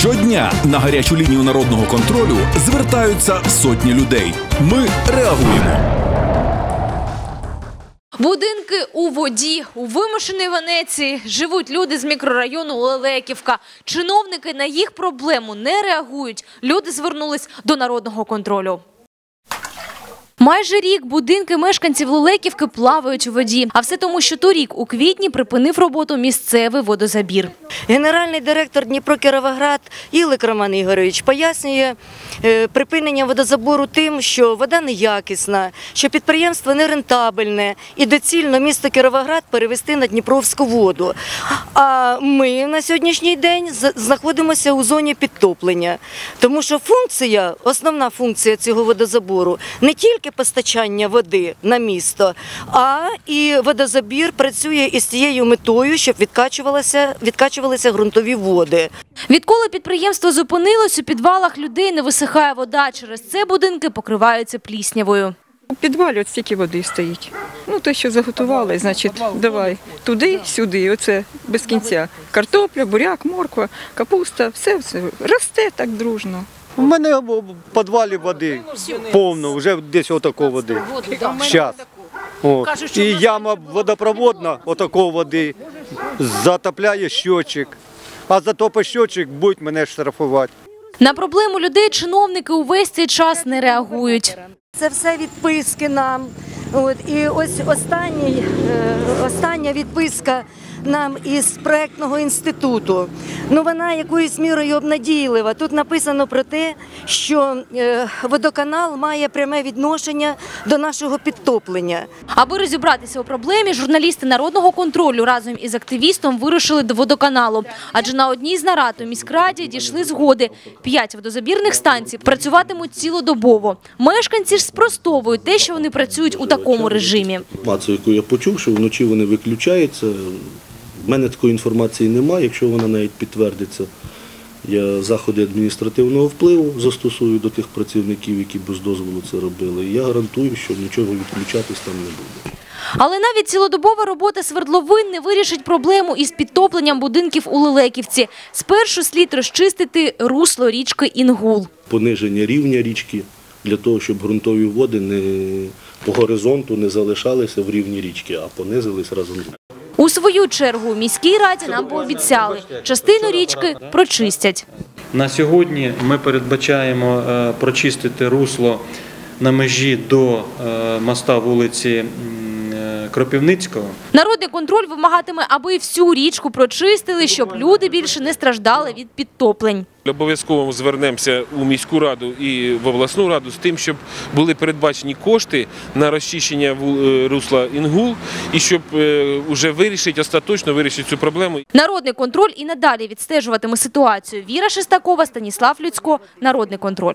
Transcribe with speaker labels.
Speaker 1: Щодня на гарячу лінію народного контролю звертаються сотні людей. Ми реагуємо.
Speaker 2: Будинки у воді у вимушеній Венеції живуть люди з мікрорайону Лелеківка. Чиновники на їх проблему не реагують. Люди звернулись до народного контролю. Майже рік будинки мешканців Лелеківки плавають у воді. А все тому, що торік у квітні припинив роботу місцевий водозабір.
Speaker 3: Генеральний директор Дніпро Кіровоград Ілик Роман Ігорович пояснює е, припинення водозабору тим, що вода неякісна, що підприємство нерентабельне і доцільно місто Кіровоград перевести на Дніпровську воду. А ми на сьогоднішній день знаходимося у зоні підтоплення, тому що функція, основна функція цього водозабору не тільки постачання води на місто, а і водозабір працює із цією метою, щоб відкачувалися, відкачувалися ґрунтові води.
Speaker 2: Відколи підприємство зупинилось, у підвалах людей не висихає вода. Через це будинки покриваються пліснявою.
Speaker 4: У підвалі от стільки води стоїть. Ну, те, що заготували, значить, давай туди, сюди, оце без кінця. Картопля, буряк, морква, капуста, все, все росте так дружно.
Speaker 5: У мене в підвалі води повно, вже десь отако води. Щас. От. І яма водопроводна, отако води, затопляє щочик. А затопить щочик, будуть мене штрафувати.
Speaker 2: На проблему людей чиновники увесь цей час не реагують.
Speaker 3: Це все відписки нам. От, і ось останній, е, остання відписка нам із проектного інституту. Ну, вона якоюсь мірою обнадійлива. Тут написано про те, що е, водоканал має пряме відношення до нашого підтоплення.
Speaker 2: Аби розібратися у проблемі, журналісти народного контролю разом із активістом вирушили до водоканалу. Адже на одній з нарад у міськраді дійшли згоди. П'ять водозабірних станцій працюватимуть цілодобово. Мешканці ж спростовують те, що вони працюють у такому режимі.
Speaker 6: інформацію, яку я почув, що вночі вони виключаються. В мене такої інформації немає, якщо вона навіть підтвердиться. Я заходи адміністративного впливу застосую до тих працівників, які без дозволу це робили. І я гарантую, що нічого відключатись там не буде.
Speaker 2: Але навіть цілодобова робота свердловин не вирішить проблему із підтопленням будинків у Лелеківці. Спершу слід розчистити русло річки Інгул.
Speaker 6: Пониження рівня річки для того, щоб ґрунтові води не по горизонту не залишалися в рівні річки, а понизились разом.
Speaker 2: У свою чергу міській раді нам пообіцяли, частину річки прочистять.
Speaker 7: На сьогодні ми передбачаємо е, прочистити русло на межі до е, моста вулиці е,
Speaker 2: Народний контроль вимагатиме, аби всю річку прочистили, щоб люди більше не страждали від підтоплень.
Speaker 8: Обов'язково звернемося у міську раду і в обласну раду з тим, щоб були передбачені кошти на розчищення е, русла Інгул і щоб вже вирішити остаточно вирішити цю проблему.
Speaker 2: Народний контроль і надалі відстежуватиме ситуацію. Віра Шестакова, Станіслав Люцько, Народний контроль.